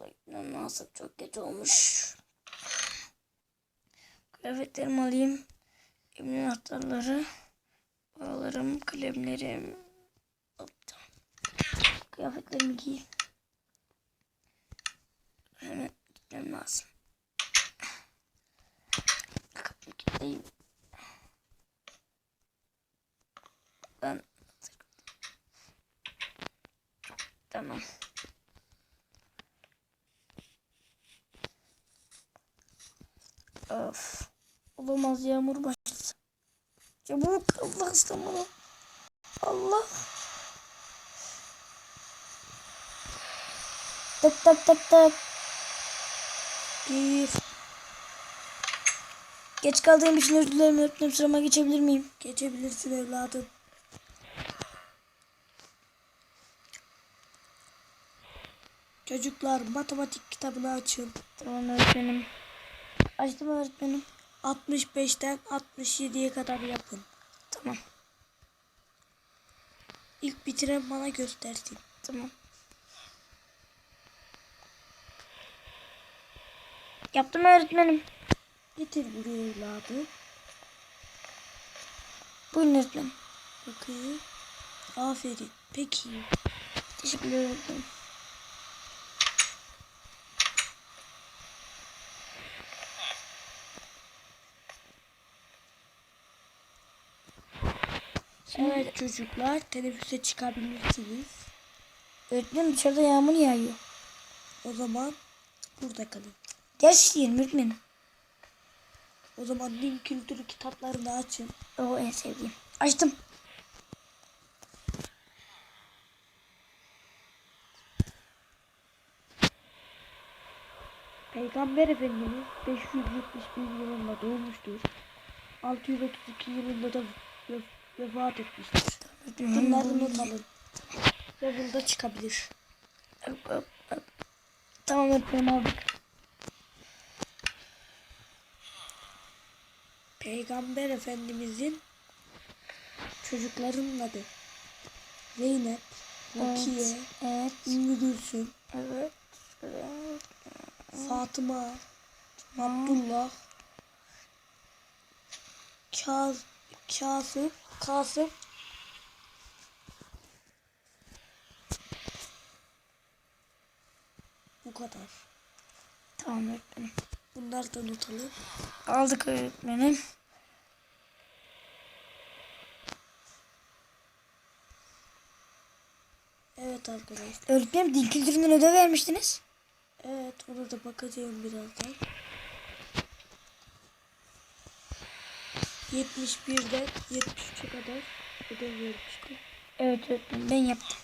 okula. Çok geç olmuş. Kıyafetlerimi alayım. Emin anahtarları. Bağlarım, kalemlerim. Tamam. Kıyafetlerimi giyeyim. Hemen gitmem lazım. Kapımı kilitleyeyim. Ben Tamam. Of. Olamaz yağmur başladı. Çabuk Allah ıslanmalı. Allah. Tak tak tak tak. Bir. Geç kaldığım için özür dilerim öğretmenim sırama geçebilir miyim? Geçebilirsin evladım. Çocuklar matematik kitabını açın. Tamam öğretmenim. Açtım öğretmenim. 65'ten 67'ye kadar yapın. Tamam. İlk bitiren bana göstersin. Tamam. Yaptım öğretmenim. Getir buraya evladım. Buyurun öğretmenim. Bakayım. Aferin. Peki. Teşekkürler öğretmenim. Evet çocuklar teneffüse çıkabilirsiniz. Öğretmenim dışarıda yağmur yağıyor. O zaman burada kalın. Ders işleyelim öğretmenim. O zaman din kültürü kitaplarını açın. O en sevdiğim. Açtım. Peygamber Efendimiz 571 yılında doğmuştur. 632 yılında da vefat etmiştir. Bunları not alın. Ve burada çıkabilir. Tamam öğretmenim aldık. Peygamber Efendimizin çocuklarının adı. Zeynep, Rukiye, Evet. Ümmü Gülsüm, Evet. Evet. Fatıma, Abdullah, Kaz, Kasım, Kasım, bu kadar. Tamam öğretmenim. Bunları da not alın. Aldık öğretmenim. Evet arkadaşlar. Öğretmenim dil kültüründen ödev vermiştiniz. Evet ona da bakacağım birazdan. 71'den 73'e kadar ödev vermiştim. Evet öğretmenim ben yaptım.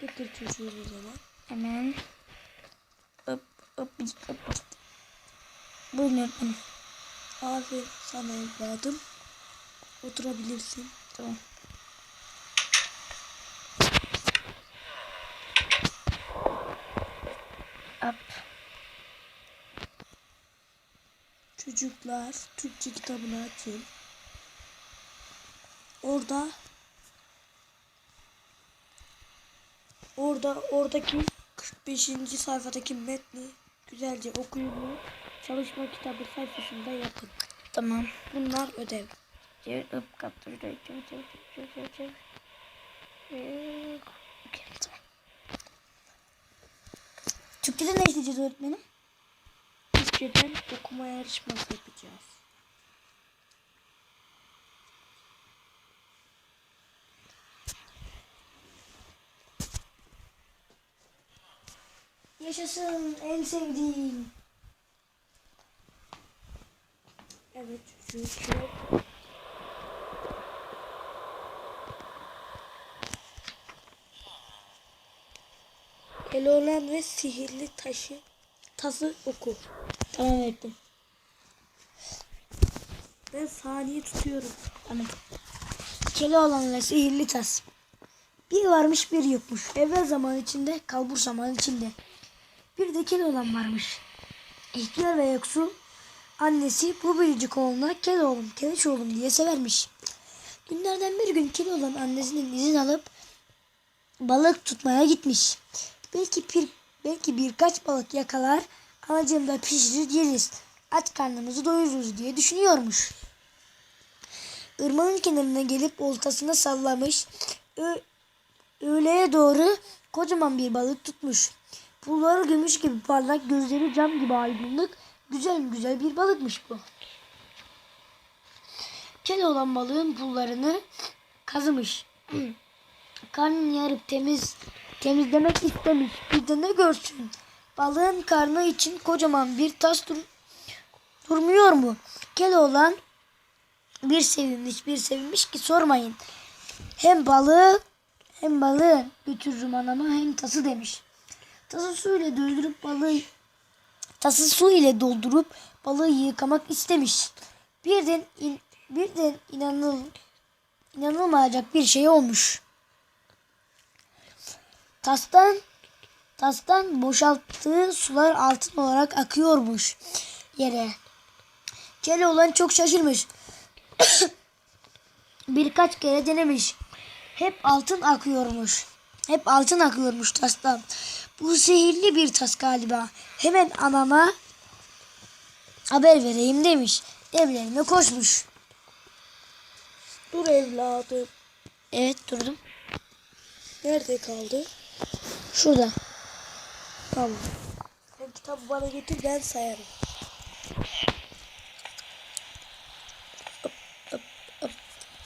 Getir çocuğu o zaman. Hemen. Hop hop. hop. Buyurun öğretmenim. Aferin sana evladım. Oturabilirsin. Tamam. Hop. Çocuklar Türkçe kitabını açın. Orada orada oradaki 45. sayfadaki metni güzelce okuyun. Çalışma kitabı sayfasında yapın. Tamam. Bunlar ödev. Çevir hop kaptır. Çevir çevir çevir çevir çevir çevir. Okey, tamam. Türkçe'de ne işleyeceğiz öğretmenim? Türkçeden okuma yarışması yapacağız. Yaşasın en sevdiğim. Evet çocuklar. Keloğlan ve sihirli taşı tası oku. Tamam öğretmenim. Ben saniye tutuyorum. Tamam. Keloğlan ve sihirli tas. Bir varmış bir yokmuş. Evvel zaman içinde, kalbur zaman içinde. Bir de Keloğlan varmış. İhtiyar ve yoksul. Annesi bu biricik oğluna Keloğlum, Keleş oğlum diye severmiş. Günlerden bir gün Keloğlan annesinin izin alıp balık tutmaya gitmiş. Belki bir Belki birkaç balık yakalar, anacığımda pişirir yeriz. Aç karnımızı doyururuz diye düşünüyormuş. Irmağın kenarına gelip oltasını sallamış. Ö- öğleye doğru kocaman bir balık tutmuş. Pulları gümüş gibi parlak, gözleri cam gibi aydınlık, güzel güzel bir balıkmış bu. Kel olan balığın pullarını kazımış. Karnını yarıp temiz temizlemek istemiş. Bir de ne görsün? Balığın karnı için kocaman bir tas dur durmuyor mu? Kel olan bir sevinmiş bir sevinmiş ki sormayın. Hem balığı hem balığı götürürüm anama hem tası demiş. Tası su ile doldurup balığı tası su ile doldurup balığı yıkamak istemiş. Birden in, birden inanıl inanılmayacak bir şey olmuş. Tastan tastan boşalttığı sular altın olarak akıyormuş yere. Keloğlan çok şaşırmış. Birkaç kere denemiş. Hep altın akıyormuş. Hep altın akıyormuş tastan. Bu sihirli bir tas galiba. Hemen anama haber vereyim demiş. Evlerine koşmuş. Dur evladım. Evet durdum. Nerede kaldı? Şurada. Tamam. Sen kitabı bana getir ben sayarım.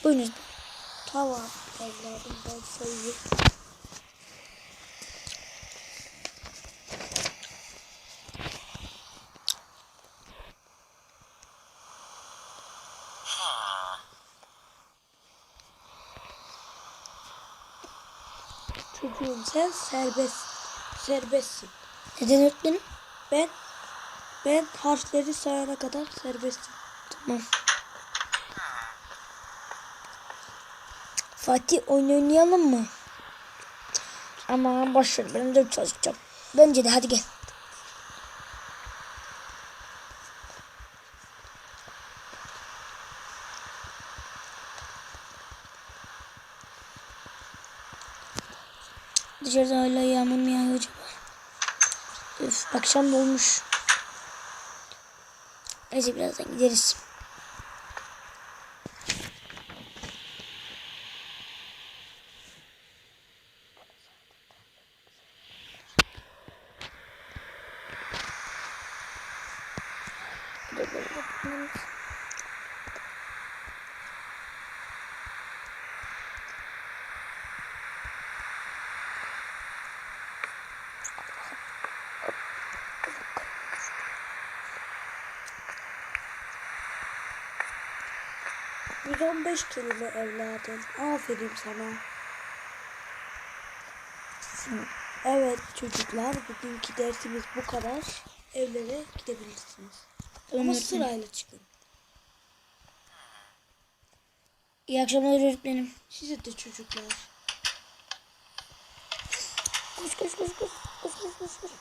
Buyurun. Tamam evladım ben sayayım. Çocuğum sen serbest serbestsin. Neden öğretmenim? Ben ben harfleri sayana kadar serbestim. Tamam. Fatih oyun oynayalım mı? Ama boş ver benim de çalışacağım. Bence de hadi gel. Dışarıda hala yağmur mu yağıyor acaba? Üf akşam da olmuş. Neyse birazdan gideriz. Yüz on beş kelime evladım. Aferin sana. Evet çocuklar bugünkü dersimiz bu kadar. Evlere gidebilirsiniz. Ama sırayla çıkın. İyi akşamlar öğretmenim. Size de çocuklar. Koş koş koş koş. Koş koş koş.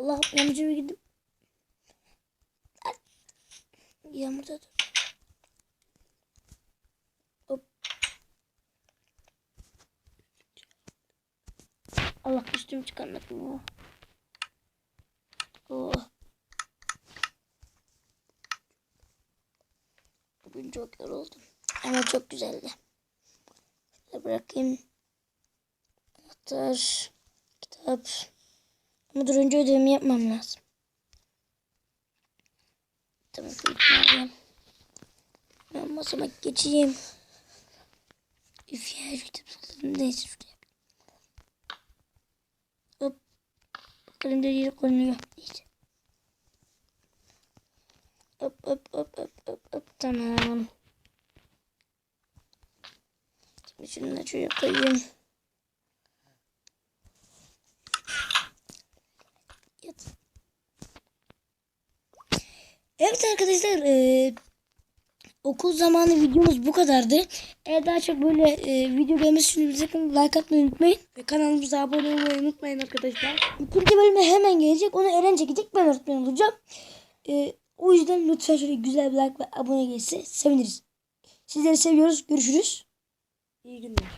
Allah yağmurcuya gidip. Yağmurda. Hop. Allah üstümü çıkarmadım. Oh. Bugün çok yoruldum. Ama çok güzeldi. Şöyle bırakayım. Anahtar, kitap. Ama dur önce ödevimi yapmam lazım. Tamam şunu alayım. Ben masama geçeyim. Üf ya şu kitap salladım. Neyse şuraya. Hop. Bakalım yeri konuyor. Neyse. Hop hop hop hop hop hop. Tamam. Şimdi şunu da koyayım. Evet arkadaşlar. eee, okul zamanı videomuz bu kadardı. Eğer daha çok böyle e, video gelmesi için bize like atmayı unutmayın. Ve kanalımıza abone olmayı unutmayın arkadaşlar. İkinci bölümde hemen gelecek. Onu Eren çekecek. Ben öğretmen olacağım. E, o yüzden lütfen şöyle güzel bir like ve abone gelirse seviniriz. Sizleri seviyoruz. Görüşürüz. İyi günler.